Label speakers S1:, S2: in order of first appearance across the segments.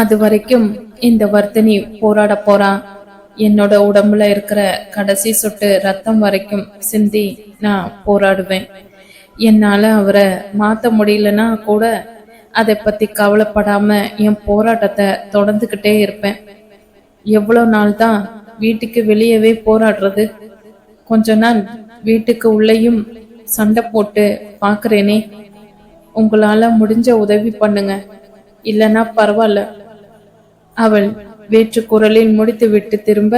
S1: அது வரைக்கும் இந்த வர்த்தினி போராட போறா. என்னோட உடம்புல இருக்கிற கடைசி சொட்டு ரத்தம் வரைக்கும் சிந்தி நான் போராடுவேன். என்னால அவரை மாத்த முடியலன்னா கூட அதை பத்தி கவலைப்படாம என் போராட்டத்தை தொடர்ந்துகிட்டே இருப்பேன். எவ்வளோ நாள் தான் வீட்டுக்கு வெளியவே போராடுறது? கொஞ்ச நாள் வீட்டுக்கு உள்ளேயும் சண்டை போட்டு பார்க்கறேனே உங்களால் முடிஞ்ச உதவி பண்ணுங்க. இல்லைன்னா பரவாயில்ல. அவள் வேற்று குரலில் முடித்துவிட்டு திரும்ப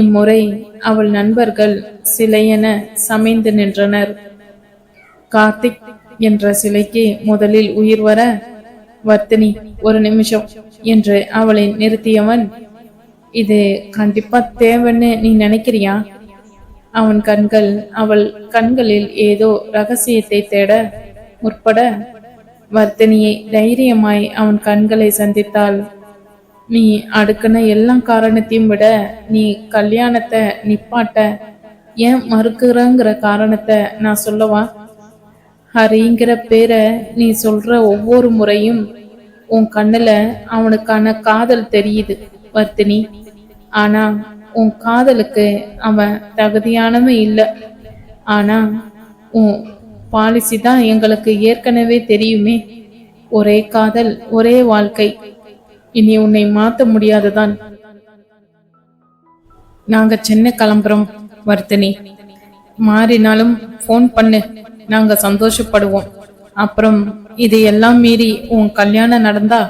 S1: இம்முறை அவள் நண்பர்கள் சிலையென சமைந்து நின்றனர். கார்த்திக் என்ற சிலைக்கு முதலில் உயிர் வர வர்த்தினி ஒரு நிமிஷம் என்று அவளை நிறுத்தியவன் இது கண்டிப்பா தேவைன்னு நீ நினைக்கிறியா? அவன் கண்கள் அவள் கண்களில் ஏதோ ரகசியத்தை தேட முற்பட வர்த்தினியை தைரியமாய் அவன் கண்களை சந்தித்தாள். நீ அடுக்குன எல்லா காரணத்தையும் விட நீ கல்யாணத்தை நிப்பாட்ட. ஏன் மறுக்கிறங்கிற காரணத்தை நான் சொல்லவா? ஹரிங்கிற பேரை நீ சொல்ற ஒவ்வொரு முறையும் உன் கண்ணுல அவனுக்கான காதல் தெரியுது வர்த்தினி ஆனா உன் காதலுக்கு அவன் தகுதியானவன் இல்லை. ஆனா உன் பாலிசி தான் எங்களுக்கு ஏற்கனவே தெரியுமே. ஒரே காதல் ஒரே வாழ்க்கை. இனி உன்னை மாத்த முடியாதுதான். நாங்க சென்னை கிளம்புறோம் வர்த்தினி மாறினாலும் போன் பண்ணு நாங்க சந்தோஷப்படுவோம். அப்புறம் இது எல்லாம் மீறி உன் கல்யாணம் நடந்தா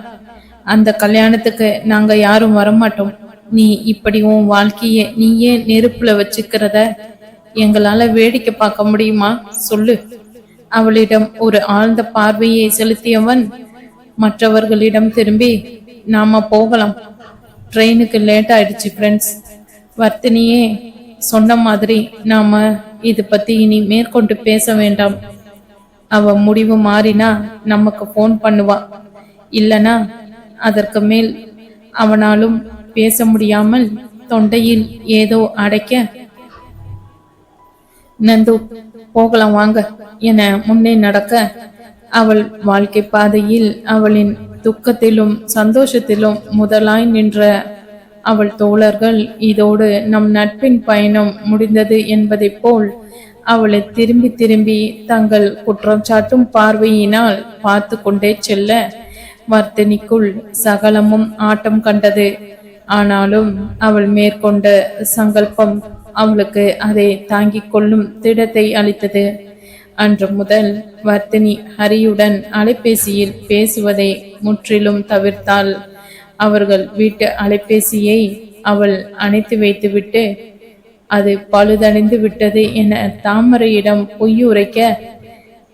S1: அந்த கல்யாணத்துக்கு நாங்க யாரும் வரமாட்டோம். நீ இப்படி உன் வாழ்க்கைய நீயே நெருப்புல வச்சுக்கிறத எங்களால வேடிக்கை பார்க்க முடியுமா? சொல்லு. அவளிடம் ஒரு ஆழ்ந்த பார்வையை செலுத்தியவன் மற்றவர்களிடம் திரும்பி நாம போகலாம். ட்ரெயினுக்கு லேட் ஆயிடுச்சு ஃப்ரெண்ட்ஸ் வர்த்தினியே சொன்ன மாதிரி நாம இது பத்தி இனி மேற்கொண்டு பேச வேண்டாம். அவ முடிவு மாறினா நமக்கு போன் பண்ணுவா. இல்லனா அதற்கு மேல் அவனாலும் பேச முடியாமல் தொண்டையில் ஏதோ அடைக்க நந்து போகலாம் வாங்க என முன்னே நடக்க அவள் வாழ்க்கை பாதையில் அவளின் துக்கத்திலும் சந்தோஷத்திலும் முதலாய் நின்ற அவள் தோழர்கள் இதோடு நம் நட்பின் பயணம் முடிந்தது என்பதைப் போல் அவளை திரும்பி திரும்பி தங்கள் குற்றம் சாட்டும் பார்வையினால் பார்த்து கொண்டே செல்ல வர்த்தினிக்குள் சகலமும் ஆட்டம் கண்டது. ஆனாலும் அவள் மேற்கொண்ட சங்கல்பம் அவளுக்கு அதை தாங்கிக் கொள்ளும் திடத்தை அளித்தது. அன்று முதல் வர்த்தினி ஹரியுடன் அலைபேசியில் பேசுவதை முற்றிலும் தவிர்த்தாள். அவர்கள் வீட்டு அலைபேசியை அவள் அணைத்து வைத்துவிட்டு அது பழுதடைந்து விட்டது என தாமரையிடம் பொய்யுரைக்க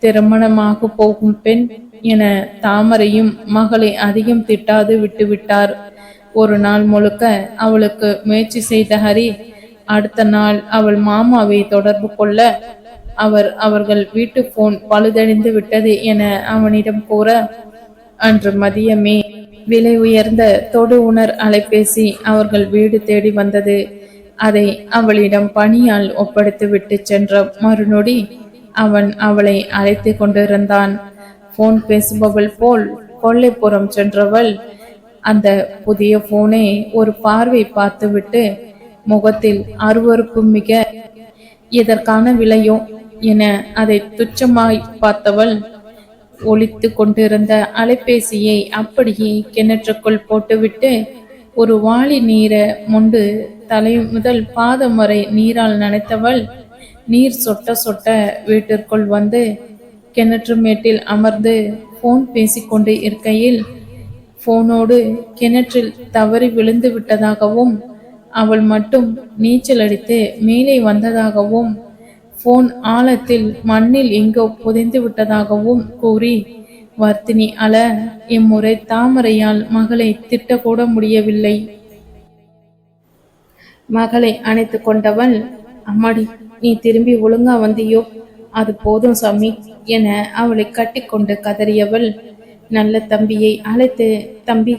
S1: திருமணமாக போகும் பெண் என தாமரையும் மகளை அதிகம் திட்டாது விட்டுவிட்டார். ஒரு நாள் முழுக்க அவளுக்கு முயற்சி செய்த ஹரி அடுத்த நாள் அவள் மாமாவை தொடர்பு கொள்ள அவர் அவர்கள் வீட்டு போன் பழுதடைந்து விட்டது என அவனிடம் கூற அன்று மதியமே விலை உயர்ந்த தொடு உணர் அலைபேசி அவர்கள் வீடு தேடி வந்தது. அதை அவளிடம் பணியால் ஒப்படைத்து விட்டு சென்ற மறுநொடி அவன் அவளை அழைத்து கொண்டிருந்தான். போன் பேசுபவள் போல் கொள்ளைப்புறம் சென்றவள் அந்த புதிய போனை ஒரு பார்வை பார்த்துவிட்டு முகத்தில் அருவறுப்பு மிக இதற்கான விலையோ என அதை துச்சமாய் பார்த்தவள் ஒழித்து கொண்டிருந்த அலைபேசியை அப்படியே கிணற்றுக்குள் போட்டுவிட்டு ஒரு வாளி நீரை மொண்டு தலை முதல் பாதம் வரை நீரால் நனைத்தவள் நீர் சொட்ட சொட்ட வீட்டிற்குள் வந்து கிணற்று மேட்டில் அமர்ந்து போன் பேசிக்கொண்டு இருக்கையில் போனோடு கிணற்றில் தவறி விழுந்து விட்டதாகவும் அவள் மட்டும் நீச்சல் அடித்து மேலே வந்ததாகவும் போன் ஆழத்தில் மண்ணில் எங்கோ புதைந்து விட்டதாகவும் கூறி வர்த்தினி அல இம்முறை தாமரையால் மகளை திட்டக்கூட முடியவில்லை. மகளை அணைத்து கொண்டவள் அம்மாடி நீ திரும்பி ஒழுங்கா வந்தியோ? அது போதும் சாமி என அவளை கட்டிக்கொண்டு கதறியவள் நல்ல தம்பியை அழைத்து தம்பி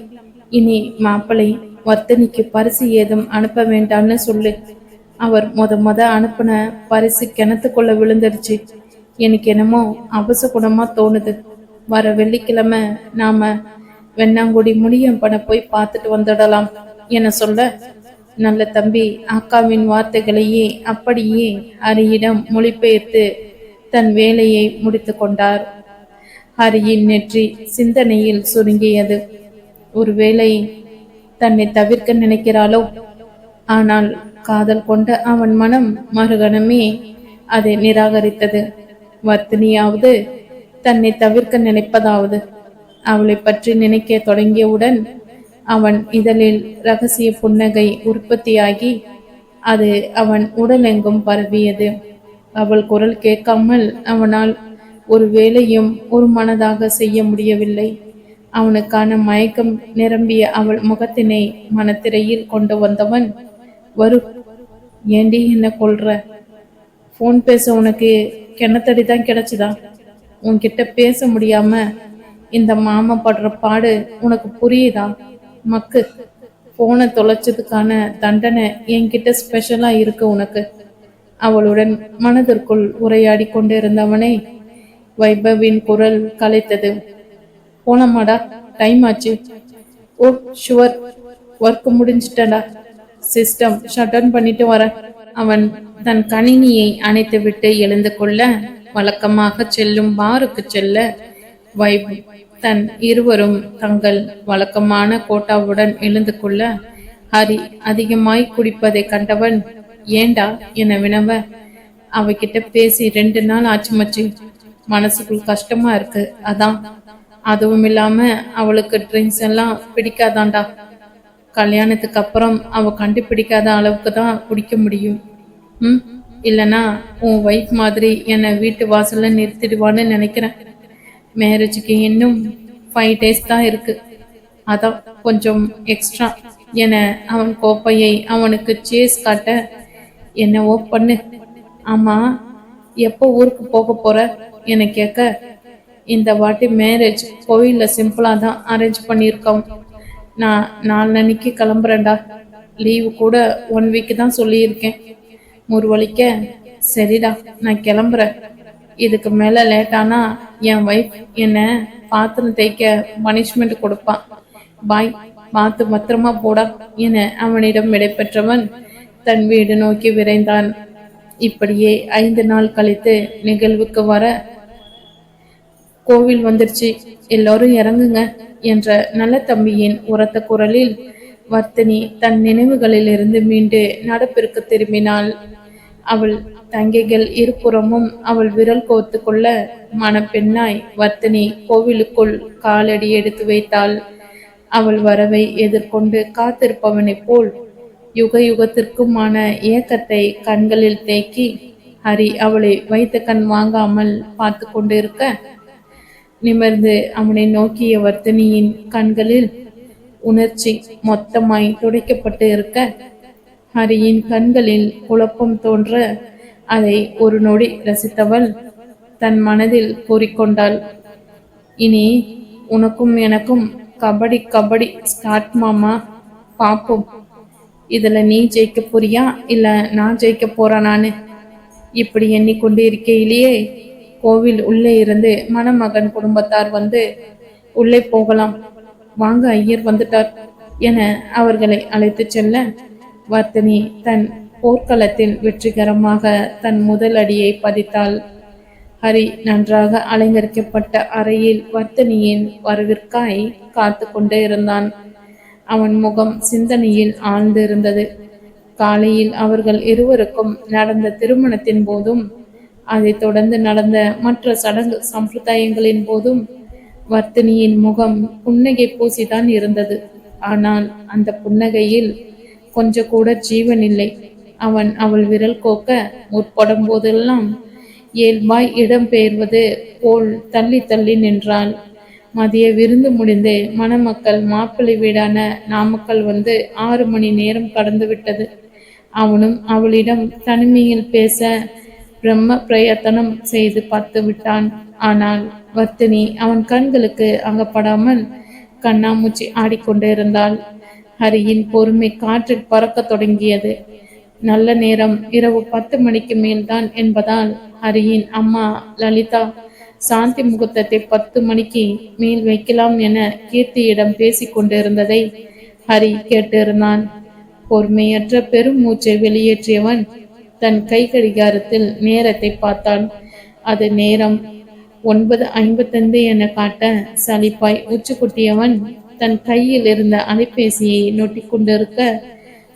S1: இனி மாப்பிளை வர்த்தனிக்கு பரிசு ஏதும் அனுப்ப வேண்டாம்னு சொல்லு. அவர் மொத மொத அனுப்புன பரிசு கிணத்துக்குள்ள விழுந்துருச்சு எனக்கு என்னமோ அவசகுணமா தோணுது. வர வெள்ளிக்கிழமை நாம வெண்ணாங்குடி முடியம்பன போய் பார்த்துட்டு வந்துடலாம் என சொல்ல நல்ல தம்பி அக்காவின் வார்த்தைகளையே அப்படியே ஹரியிடம் மொழிபெயர்த்து தன் வேலையை முடித்து கொண்டார். ஹரியின் நெற்றி சிந்தனையில் சுருங்கியது. ஒருவேளை தன்னை தவிர்க்க நினைக்கிறாளோ? ஆனால் காதல் கொண்ட அவன் மனம் மறுகணமே அதை நிராகரித்தது. வர்த்தினியாவது தன்னை தவிர்க்க நினைப்பதாவது. அவளை பற்றி நினைக்க தொடங்கியவுடன் அவன் இதழில் ரகசிய புன்னகை உற்பத்தியாகி அது அவன் உடலெங்கும் பரவியது. அவள் குரல் கேட்காமல் அவனால் ஒரு வேலையும் ஒரு மனதாக செய்ய முடியவில்லை. அவனுக்கான மயக்கம் நிரம்பிய அவள் முகத்தினை மனத்திரையில் கொண்டு வந்தவன் வரும் ஏண்டி என்ன கொள்ற ஃபோன் பேச உனக்கு கிணத்தடி தான் கிடைச்சதா? உன்கிட்ட பேச முடியாம இந்த மாமா படுற பாடு உனக்கு புரியுதா? மக்கு. போனை தொலைச்சதுக்கான தண்டனை என்கிட்ட ஸ்பெஷலா இருக்கு உனக்கு. அவளுடன் மனதிற்குள் உரையாடி கொண்டிருந்தவனை வைபவின் குரல் கலைத்தது. போனமாடா டைம் ஆச்சு. ஓ ஷுவர் ஒர்க் முடிஞ்சிட்டடா. சிஸ்டம் ஷட் டவுன் பண்ணிட்டு வரேன் அவன் தன் கணினியை அணைத்துவிட்டு எழுந்து கொள்ள வழக்கமாக செல்லும் பாருக்கு செல்ல வைப் தன் இருவரும் தங்கள் வழக்கமான கோட்டாவுடன் எழுந்து கொள்ள ஹரி அதிகமாய் குடிப்பதை கண்டவன் ஏண்டா என வினவ? அவகிட்ட பேசி ரெண்டு நாள் ஆச்சு மச்சு. மனசுக்குள் கஷ்டமா இருக்கு. அதான். அதுவும் இல்லாம அவளுக்கு ட்ரிங்க்ஸ் எல்லாம் பிடிக்காதாண்டா. கல்யாணத்துக்கு அப்புறம் அவ கண்டுபிடிக்காத அளவுக்கு தான் குடிக்க முடியும். ம்? இல்லனா உன் ஒய்ஃப் மாதிரி என்னை வீட்டு வாசல்ல நிறுத்திடுவான்னு நினைக்கிறேன். மேரேஜுக்கு இன்னும் ஃபைவ் டேஸ் தான் இருக்கு. அதான் கொஞ்சம் எக்ஸ்ட்ரா என அவன் கோப்பையை அவனுக்கு சேஸ் காட்ட என்னவோ பண்ணு. ஆமா எப்போ ஊருக்கு போக போற? என கேட்க இந்த வாட்டி மேரேஜ் கோயிலில் சிம்பிளா தான் அரேஞ்ச் பண்ணியிருக்கோம். நான் நாலன்னைக்கு கிளம்புறேன்டா. லீவு கூட ஒன் வீக் தான் சொல்லியிருக்கேன். முருவழிக்க சரிடா நான் கிளம்புறேன். இதுக்கு மேலே லேட்டானா என் ஒய்ஃப் என்ன பாத்திரம் தேய்க்க பனிஷ்மெண்ட் கொடுப்பான் பாய் பார்த்து பத்திரமா போடா என அவனிடம் விடைபெற்றவன் தன் வீடு நோக்கி விரைந்தான். இப்படியே ஐந்து நாள் கழித்து நிகழ்வுக்கு வர கோவில் வந்துருச்சு. எல்லாரும் இறங்குங்க என்ற நல்ல தம்பியின் உரத்த குரலில் வர்த்தினி தன் நினைவுகளில் இருந்து மீண்டு நடப்பிற்கு திரும்பினாள். அவள் தங்கைகள் இருபுறமும் அவள் விரல் கோத்து கொள்ள மணப்பெண்ணாய் வர்த்தினி கோவிலுக்குள் காலடி எடுத்து வைத்தாள். அவள் வரவை எதிர்கொண்டு காத்திருப்பவனைப் போல் யுக யுகத்திற்குமான ஏக்கத்தை கண்களில் தேக்கி ஹரி அவளை வைத்த கண் வாங்காமல் பார்த்து கொண்டிருக்க நிமிர்ந்து அவனை நோக்கிய வர்த்தனியின் கண்களில் உணர்ச்சி மொத்தமாய் துடைக்கப்பட்டு இருக்க ஹரியின் கண்களில் குழப்பம் தோன்ற அதை ஒரு நொடி ரசித்தவள் தன் மனதில் கூறிக்கொண்டாள் இனி உனக்கும் எனக்கும் கபடி கபடி ஸ்டார்ட் மாமா பாப்போம். இதுல நீ ஜெயிக்க போறியா? இல்ல நான் ஜெயிக்க போறானான்னு இப்படி எண்ணிக்கொண்டு இருக்கையிலேயே கோவில் உள்ளே இருந்து மணமகன் குடும்பத்தார் வந்து உள்ளே போகலாம். வாங்க ஐயர் வந்துட்டார் என அவர்களை அழைத்து செல்ல வர்த்தினி தன் போர்க்களத்தில் வெற்றிகரமாக தன் முதல் அடியை பதித்தாள். ஹரி நன்றாக அலங்கரிக்கப்பட்ட அறையில் வர்த்தனியின் வரவிற்காய் காத்து கொண்டே இருந்தான். அவன் முகம் சிந்தனையில் ஆழ்ந்து இருந்தது காலையில் அவர்கள் இருவருக்கும் நடந்த திருமணத்தின் போதும் அதைத் தொடர்ந்து நடந்த மற்ற சடங்கு சம்பிரதாயங்களின் போதும் வர்த்தினியின் முகம் புன்னகை பூசிதான் இருந்தது. ஆனால் அந்த புன்னகையில் கொஞ்சம் கூட ஜீவன் இல்லை. அவன் அவள் விரல் கோக்க முற்படும் போதெல்லாம் இயல்பாய் இடம்பெயர்வது போல் தள்ளி தள்ளி நின்றாள். மதிய விருந்து முடிந்து மணமக்கள் மாப்பிள்ளை வீடான நாமக்கல் வந்து ஆறு மணி நேரம் கடந்து விட்டது. அவனும் அவளிடம் தனிமையில் பேச பிரம்ம பிரயத்தனம் செய்து பார்த்து விட்டான். ஆனால் வர்த்தினி அவன் கண்களுக்கு அகப்படாமல் கண்ணாமூச்சி ஆடிக்கொண்டிருந்தாள் ஹரியின் பொறுமை காற்றில் பறக்க தொடங்கியது. நல்ல நேரம் இரவு பத்து மணிக்கு மேல்தான் என்பதால் ஹரியின் அம்மா லலிதா சாந்தி முகூர்த்தத்தை பத்து மணிக்கு மேல் வைக்கலாம் என கீர்த்தியிடம் பேசிக் கொண்டிருந்ததை ஹரி கேட்டிருந்தான். பொறுமையற்ற பெரும் மூச்சை வெளியேற்றியவன் தன் கை கடிகாரத்தில் நேரத்தை பார்த்தான். அது நேரம் ஒன்பது ஐம்பத்தைந்து என காட்ட சலிப்பாய் உச்சு குட்டியவன் தன் கையில் இருந்த அலைபேசியை நொட்டி கொண்டிருக்க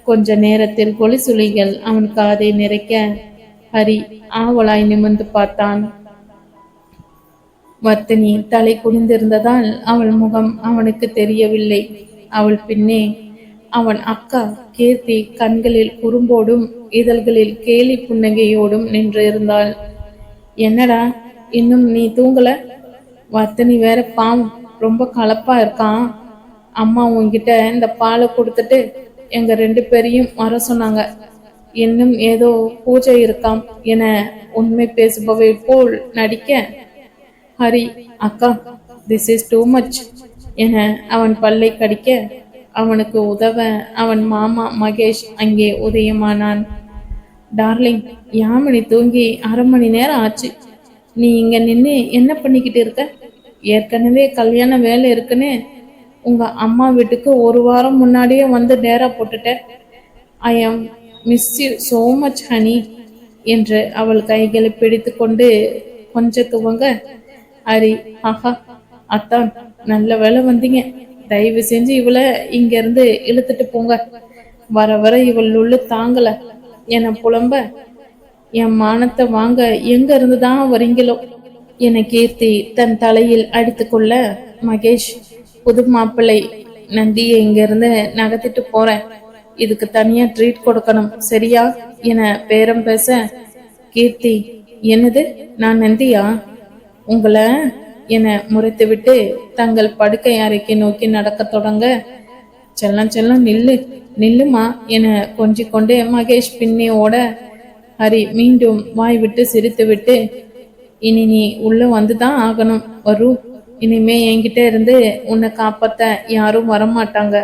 S1: கொஞ்ச நேரத்தில் கொலிசுளிகள் அவன் காதை நிறைக்க ஹரி ஆவலாய் நிமிர்ந்து பார்த்தான். வர்த்தினி தலை குனிந்திருந்ததால் அவள் முகம் அவனுக்கு தெரியவில்லை. அவள் பின்னே அவன் அக்கா கீர்த்தி கண்களில் குறும்போடும் இதழ்களில் கேலி புன்னகையோடும் நின்று இருந்தாள் என்னடா இன்னும் நீ தூங்கல? வர்த்தனி வேற பாவம் ரொம்ப கலப்பா இருக்கான் அம்மா உன்கிட்ட இந்த பாலை கொடுத்துட்டு எங்க ரெண்டு பேரையும் வர சொன்னாங்க. இன்னும் ஏதோ பூஜை இருக்காம் என உண்மை பேசுபவை போல் நடிக்க. ஹரி அக்கா திஸ் இஸ் டூ மச் என அவன் பல்லை கடிக்க. அவனுக்கு உதவ அவன் மாமா மகேஷ் அங்கே உதயமானான். டார்லிங் யாமினி தூங்கி அரை மணி நேரம் ஆச்சு. நீ இங்க நின்று என்ன பண்ணிக்கிட்டு இருக்க? ஏற்கனவே கல்யாண வேலை இருக்குன்னு உங்க அம்மா வீட்டுக்கு ஒரு வாரம் முன்னாடியே வந்து நேரா போட்டுட்டேன் I am miss you so much honey என்று அவள் கைகளை பிடித்து கொண்டு கொஞ்ச துவங்க ஹரி ஆஹா அத்தான் நல்ல வேலை வந்தீங்க. தயவு செஞ்சு இவளை இங்க இருந்து இழுத்துட்டு போங்க. வர வர இவள் உள்ள தாங்கல. என புலம்ப. என் மானத்தை வாங்க எங்க இருந்து தான் வரீங்களோ? என கீர்த்தி தன் தலையில் அடித்துக்கொள்ள மகேஷ் புது மாப்பிள்ளை. நந்தியை இங்க இருந்து நகர்த்திட்டு போறேன் இதுக்கு தனியா ட்ரீட் கொடுக்கணும். சரியா? என பேரம் பேச. கீர்த்தி என்னது? நான் நந்தியா? உங்களை என முறைத்துவிட்டு தங்கள் படுக்கை அறைக்கு நோக்கி நடக்கத் தொடங்க செல்லம் செல்லம் நில்லு நில்லுமா? என கொஞ்சிக்கொண்டே மகேஷ் பின்னே ஓட ஹரி மீண்டும் வாய் விட்டு சிரித்துவிட்டு இனி நீ உள்ள வந்துதான் ஆகணும் வரு. இனிமே என்கிட்ட இருந்து உன்னை காப்பாத்த யாரும் வரமாட்டாங்க.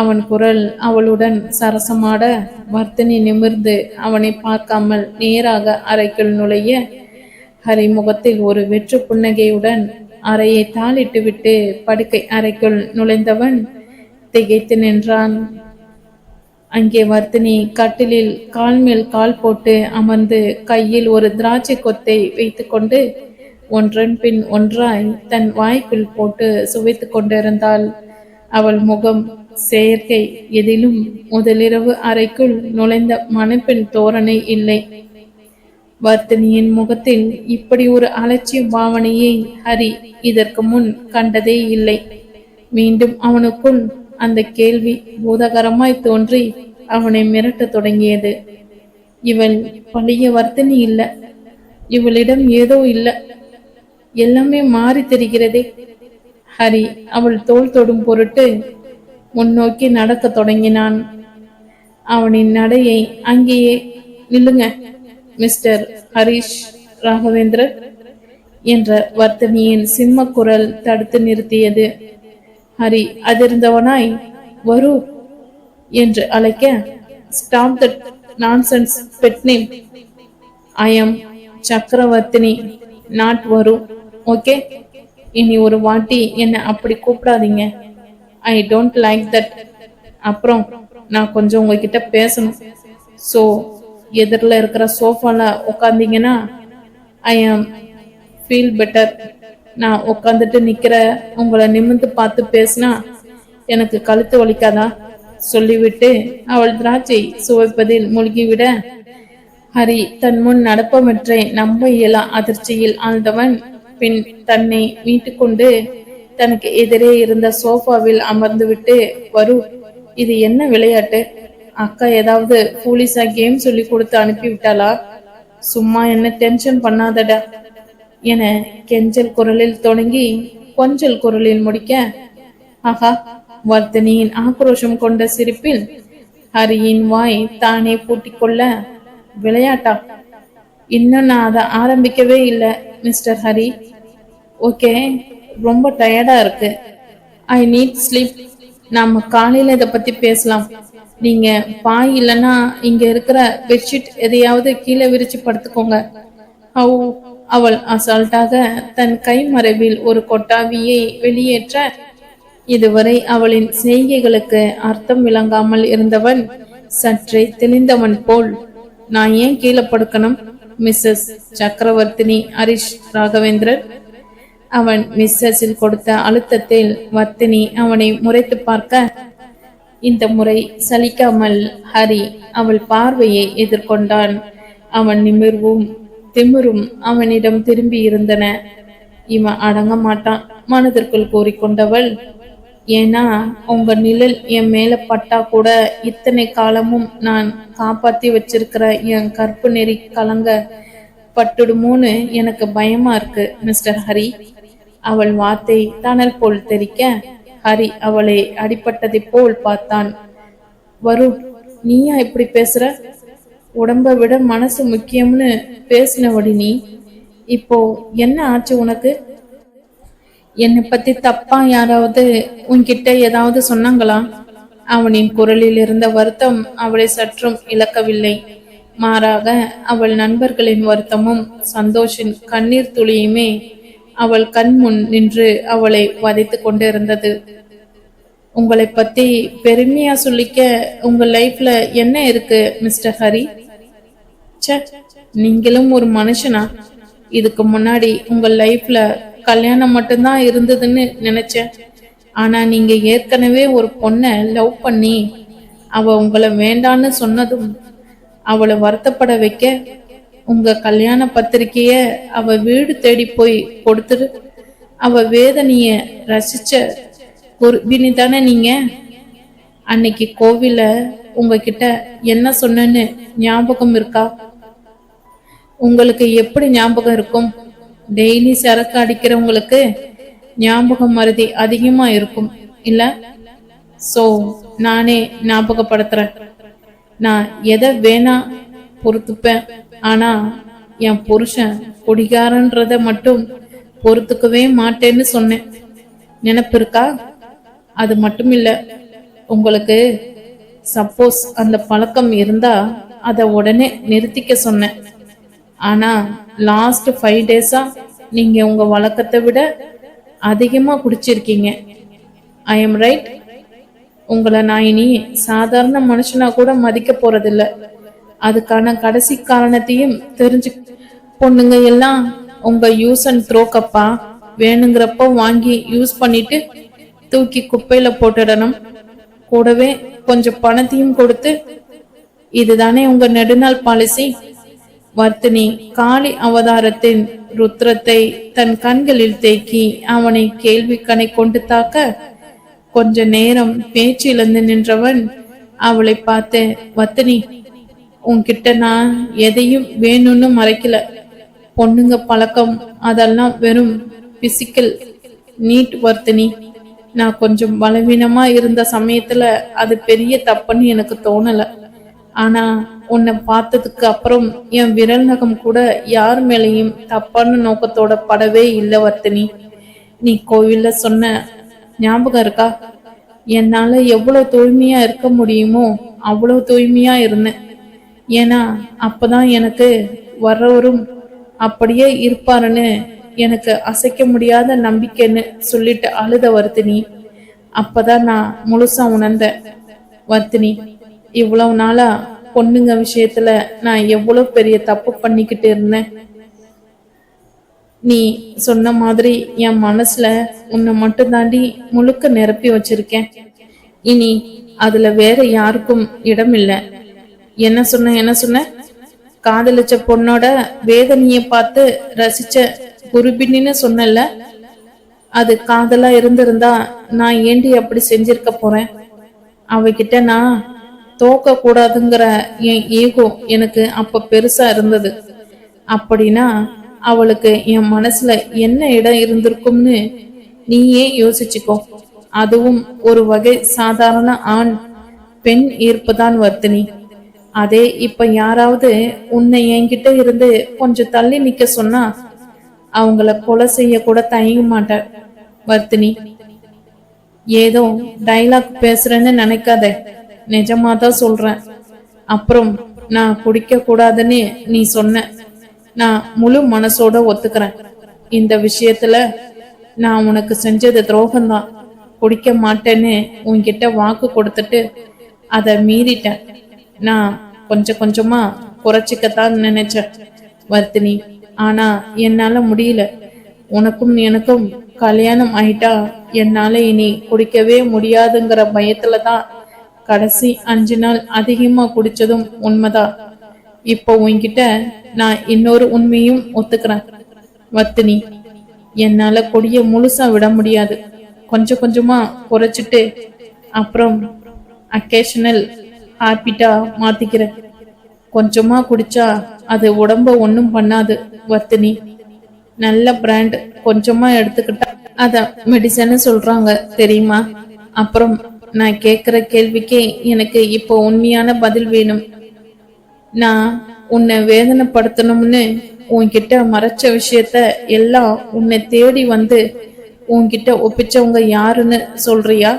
S1: அவன் குரல் அவளுடன் சரசமாட வர்த்தினி நிமிர்ந்து அவனை பார்க்காமல் நேராக அறைக்குள் நுழைய ஹரி முகத்தில் ஒரு வெற்று புன்னகையுடன் அறையை தாளிட்டு விட்டு படுக்கை அறைக்குள் நுழைந்தவன் திகைத்து நின்றான். அங்கே வர்த்தினி கட்டிலில் கால் மேல் கால் போட்டு அமர்ந்து கையில் ஒரு திராட்சை கொத்தை வைத்துக்கொண்டு ஒன்றன் பின் ஒன்றாய் தன் வாய்க்குள் போட்டு சுவைத்து கொண்டிருந்தாள். அவள் முகம் செயற்கை எதிலும் முதலிரவு அறைக்குள் நுழைந்த மணப்பெண் தோரணை இல்லை. வர்த்தனியின் முகத்தில் இப்படி ஒரு அலட்சிய பாவனையை ஹரி இதற்கு முன் கண்டதே இல்லை. மீண்டும் அவனுக்குள் அந்த கேள்வி பூதகரமாய் தோன்றி அவனை மிரட்டத் தொடங்கியது. இவள் பழைய வர்த்தனி இல்ல. இவளிடம் ஏதோ இல்ல. எல்லாமே மாறி தெரிகிறதே. ஹரி அவள் தோல் தொடும் பொருட்டு முன்னோக்கி நடக்கத் தொடங்கினான். அவனின் நடையை அங்கேயே நில்லுங்க. மிஸ்டர் ஹரிஷ் ராகவேந்திரன் என்ற வர்த்தனியின் சிம்ம குரல் தடுத்து நிறுத்தியது. ஹரி அதிர்ந்தவனாய் வரு என்று அழைக்க stop that nonsense pet name I am Chakravarthini not Varu. Okay இனி ஒரு வாட்டி என்னை அப்படி கூப்பிடாதீங்க. ஐ டோன்ட் லைக் தட் அப்புறம் நான் கொஞ்சம் உங்ககிட்ட பேசணும். ஸோ எதிரில் இருக்கிற சோஃபால உட்காந்தீங்கன்னா ஐ ஆம் ஃபீல் பெட்டர் நான் உட்காந்துட்டு நிற்கிற உங்களை நிமிர்ந்து பார்த்து பேசினா எனக்கு கழுத்து வலிக்காதா? சொல்லிவிட்டு அவள் திராட்சை சுவைப்பதில் மூழ்கிவிட ஹரி தன் முன் நடப்பவற்றை நம்ப இயலா அதிர்ச்சியில் ஆழ்ந்தவன். பின் தன்னை மீட்டுக்கொண்டு தனக்கு எதிரே இருந்த சோஃபாவில் அமர்ந்துவிட்டு வரு இது என்ன விளையாட்டு? அக்கா ஏதாவது போலீஸா கேம் சொல்லி கொடுத்து அனுப்பி விட்டாளா? சும்மா என்ன டென்ஷன் பண்ணாதடா. என கெஞ்சல் குரலில் தொடங்கி கொஞ்சல் குரலில் முடிக்க ஆஹா வர்த்தனியின் ஆக்ரோஷம் கொண்ட சிரிப்பில் ஹரியின் வாய் தானே பூட்டிக்கொள்ள விளையாட்டா? இன்னும் நான் அதை ஆரம்பிக்கவே இல்லை மிஸ்டர் ஹரி. ஓகே ரொம்ப டயர்டா இருக்கு. ஐ நீட் ஸ்லீப் நாம காலையில இதை பத்தி பேசலாம். நீங்க பாய் இல்லைன்னா இங்க இருக்கிற பெட்ஷீட் எதையாவது கீழே விரிச்சு படுத்துக்கோங்க. ஹவு அவள் அசால்ட்டாக தன் கைமறைவில் ஒரு கொட்டாவியை வெளியேற்ற இதுவரை அவளின் செய்கைகளுக்கு அர்த்தம் விளங்காமல் இருந்தவன் சற்றே தெளிந்தவன் போல். நான் ஏன் கீழே படுக்கணும்? மிஸ்ஸஸ் சக்கரவர்த்தினி ஹரிஷ் ராகவேந்திரன். அவன் மிஸ்ஸஸில் கொடுத்த அழுத்தத்தில் வர்த்தினி அவனை முறைத்து பார்க்க இந்த முறை சலிக்காமல் ஹரி அவள் பார்வையை எதிர்கொண்டான். அவன் நிமிர்வும் திமிரும் அவனிடம் திரும்பி இருந்தன. இவன் அடங்க மாட்டான் மனதிற்குள் கூறிக்கொண்டவள் ஏன்னா உங்க நிழல் என் மேல பட்டா கூட இத்தனை காலமும் நான் காப்பாத்தி வச்சிருக்கிற என் கற்பு நெறி கலங்க பட்டுடுமோன்னு எனக்கு பயமா இருக்கு மிஸ்டர் ஹரி. அவள் வார்த்தை தணல் போல் தெரிக்க ஹரி அவளை அடிப்பட்டதை போல் பார்த்தான். வருண் நீயா இப்படி பேசுற? உடம்ப விட மனசு முக்கியம்னு பேசினவடி நீ. இப்போ என்ன ஆச்சு உனக்கு? என்னை பத்தி தப்பா யாராவது உன்கிட்ட ஏதாவது சொன்னாங்களா? அவனின் குரலில் இருந்த வருத்தம் அவளை சற்றும் இழக்கவில்லை. மாறாக அவள் நண்பர்களின் வருத்தமும் சந்தோஷின் கண்ணீர் துளியுமே அவள் கண் முன் நின்று அவளை வதைத்து கொண்டிருந்தது. உங்களை பத்தி பெருமையா சொல்லிக்க உங்க லைஃப்ல என்ன இருக்கு மிஸ்டர் ஹரி? நீங்களும் ஒரு மனுஷனா? இதுக்கு முன்னாடி உங்க லைஃப்ல கல்யாணம் மட்டும்தான் இருந்ததுன்னு நினைச்சேன். ஆனா நீங்க ஏற்கனவே ஒரு பொண்ணை லவ் பண்ணி அவ உங்களை வேண்டான்னு சொன்னதும் அவளை வருத்தப்பட வைக்க உங்க கல்யாண பத்திரிகைய அவ வீடு தேடி போய் கொடுத்துரு. அவ வேதனைய ரசிச்ச குர்பினி தானே நீங்க? அன்னைக்கு கோவில உங்ககிட்ட என்ன சொன்னேன்னு ஞாபகம் இருக்கா? உங்களுக்கு எப்படி ஞாபகம் இருக்கும்? டெய்லி சரக்கு அடிக்கிறவங்களுக்கு ஞாபகம் மருதி அதிகமா இருக்கும் இல்ல? சோ நானே ஞாபகப்படுத்துறேன். நான் எதை வேணா பொறுத்துப்பேன். ஆனா என் புருஷன் குடிகாரன்றத மட்டும் பொறுத்துக்கவே மாட்டேன்னு சொன்னேன். நினப்பு இருக்கா? அது மட்டும் இல்ல உங்களுக்கு சப்போஸ் அந்த பழக்கம் இருந்தா அதை உடனே நிறுத்திக்க சொன்னேன். ஆனா லாஸ்ட் ஃபைவ் டேஸா நீங்க உங்க வழக்கத்தை விட அதிகமா குடிச்சிருக்கீங்க. ஐ எம் ரைட் உங்களை நான் இனி சாதாரண மனுஷனா கூட மதிக்க போறதில்லை. அதுக்கான கடைசி காரணத்தையும் தெரிஞ்சு பொண்ணுங்க எல்லாம் உங்க யூஸ் அண்ட் த்ரோ கப்பா வேணுங்கிறப்ப வாங்கி யூஸ் பண்ணிட்டு தூக்கி குப்பையில போட்டுடணும். கூடவே கொஞ்சம் பணத்தையும் கொடுத்து இதுதானே உங்க நெடுநாள் பாலிசி வர்த்தினி காளி அவதாரத்தின் ருத்ரத்தை தன் கண்களில் தேக்கி அவனை கேள்வி கணை கொண்டு தாக்க கொஞ்ச நேரம் பேச்சிலிருந்து நின்றவன் அவளை பார்த்து வத்தினி உன்கிட்ட நான் எதையும் வேணும்னு மறைக்கல. பொண்ணுங்க பழக்கம் அதெல்லாம் வெறும் பிசிக்கல் நீட் வர்த்தினி நான் கொஞ்சம் பலவீனமா இருந்த சமயத்துல அது பெரிய தப்புன்னு எனக்கு தோணல. ஆனா உன்னை பார்த்ததுக்கு அப்புறம் என் விரல் நகம் கூட யார் மேலேயும் தப்பான நோக்கத்தோட படவே இல்லை வர்த்தினி நீ கோவில்ல சொன்ன ஞாபகம் இருக்கா? என்னால எவ்வளவு தூய்மையா இருக்க முடியுமோ அவ்வளவு தூய்மையா இருந்தேன். ஏன்னா அப்பதான் எனக்கு வர்றவரும் அப்படியே இருப்பாருன்னு எனக்கு அசைக்க முடியாத நம்பிக்கைன்னு சொல்லிட்டு அழுத வர்த்தினி. அப்பதான் நான் முழுசா உணர்ந்தேன் வர்த்தினி இவ்வளவு நாளா பொண்ணுங்க விஷயத்துல நான் எவ்வளவு பெரிய தப்பு பண்ணிக்கிட்டு இருந்தேன். நீ சொன்ன மாதிரி என் மனசுல உன்னை மட்டும் தாண்டி முழுக்க நிரப்பி வச்சிருக்கேன். இனி அதுல வேற யாருக்கும் இடம் இல்லை என்ன சொன்ன என்ன சொன்ன? காதலிச்ச பொண்ணோட வேதனைய பார்த்து ரசிச்ச குருபின்னு சொன்னல அது காதலா இருந்திருந்தா நான் ஏண்டி அப்படி செஞ்சிருக்க போறேன்? அவகிட்ட நான் தோக்க கூடாதுங்கிற என் ஈகோ எனக்கு அப்ப பெருசா இருந்தது. அப்படின்னா அவளுக்கு என் மனசுல என்ன இடம் இருந்திருக்கும்னு நீயே யோசிச்சுக்கோ. அதுவும் ஒரு வகை சாதாரண ஆண் பெண் ஈர்ப்பு தான் வர்த்தினி அதே இப்ப யாராவது உன்னை என்கிட்ட இருந்து கொஞ்சம் தள்ளி நிக்க சொன்னா அவங்கள கொலை செய்ய கூட தயங்க மாட்டார். வர்த்தினி ஏதோ டைலாக் பேசுறேன்னு நினைக்காத. நிஜமா தான் சொல்றேன். அப்புறம் நான் குடிக்க கூடாதுன்னு நீ சொன்ன. நான் முழு மனசோட ஒத்துக்கிறேன். இந்த விஷயத்துல நான் உனக்கு செஞ்சது துரோகம்தான். குடிக்க மாட்டேன்னு உன்கிட்ட வாக்கு கொடுத்துட்டு அதை மீறிட்டேன். நான் கொஞ்சம் கொஞ்சமா குறைச்சிக்கத்தான் நினைச்சேன் வர்த்தினி ஆனா என்னால முடியல. உனக்கும் எனக்கும் கல்யாணம் ஆயிட்டா என்னால இனி குடிக்கவே முடியாதுங்கிற பயத்துல தான் கடைசி அஞ்சு நாள் அதிகமா குடிச்சதும் உண்மைதான். இப்போ உன்கிட்ட நான் இன்னொரு உண்மையும் ஒத்துக்கிறேன் வர்த்தினி என்னால கொடிய முழுசா விட முடியாது. கொஞ்சம் கொஞ்சமா குறைச்சிட்டு அப்புறம் அக்கேஷனல் ஹாப்பிட்டா மாத்திக்கிறேன். கொஞ்சமா குடிச்சா அது உடம்ப ஒன்றும் பண்ணாது வர்த்தினி நல்ல பிராண்ட் கொஞ்சமா எடுத்துக்கிட்டா அத மெடிசன் சொல்றாங்க தெரியுமா? அப்புறம் நான் கேக்குற கேள்விக்கே எனக்கு இப்போ உண்மையான பதில் வேணும். நான் உன்னை வேதனைப்படுத்தணும்னு உன்கிட்ட மறைச்ச விஷயத்த எல்லாம் உன்னை தேடி வந்து உன்கிட்ட ஒப்பிச்சவங்க யாருன்னு சொல்றியா?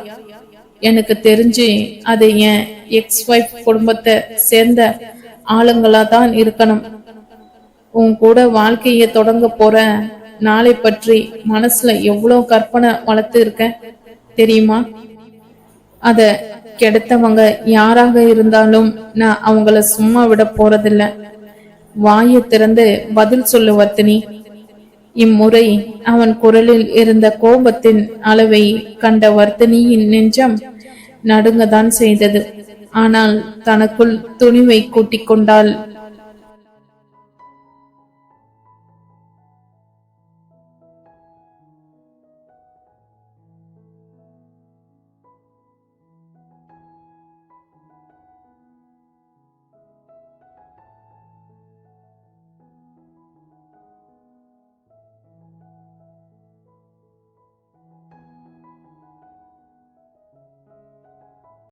S1: எனக்கு தெரிஞ்சு அது என் எக்ஸ் ஒய்ஃப் குடும்பத்தை சேர்ந்த ஆளுங்களா தான் இருக்கணும். உன் கூட வாழ்க்கைய தொடங்க போற நாளை பற்றி மனசுல எவ்வளவு கற்பனை வளர்த்து இருக்கேன் தெரியுமா? அத கெடுத்தவங்க யாராக இருந்தாலும் நான் அவங்கள சும்மா விட போறதில்ல. வாயை திறந்து பதில் சொல்லு வர்த்தினி இம்முறை அவன் குரலில் இருந்த கோபத்தின் அளவை கண்ட வர்த்தனியின் நெஞ்சம் நடுங்கதான் செய்தது. ஆனால் தனக்குள் துணிவை கூட்டிக் கொண்டாள்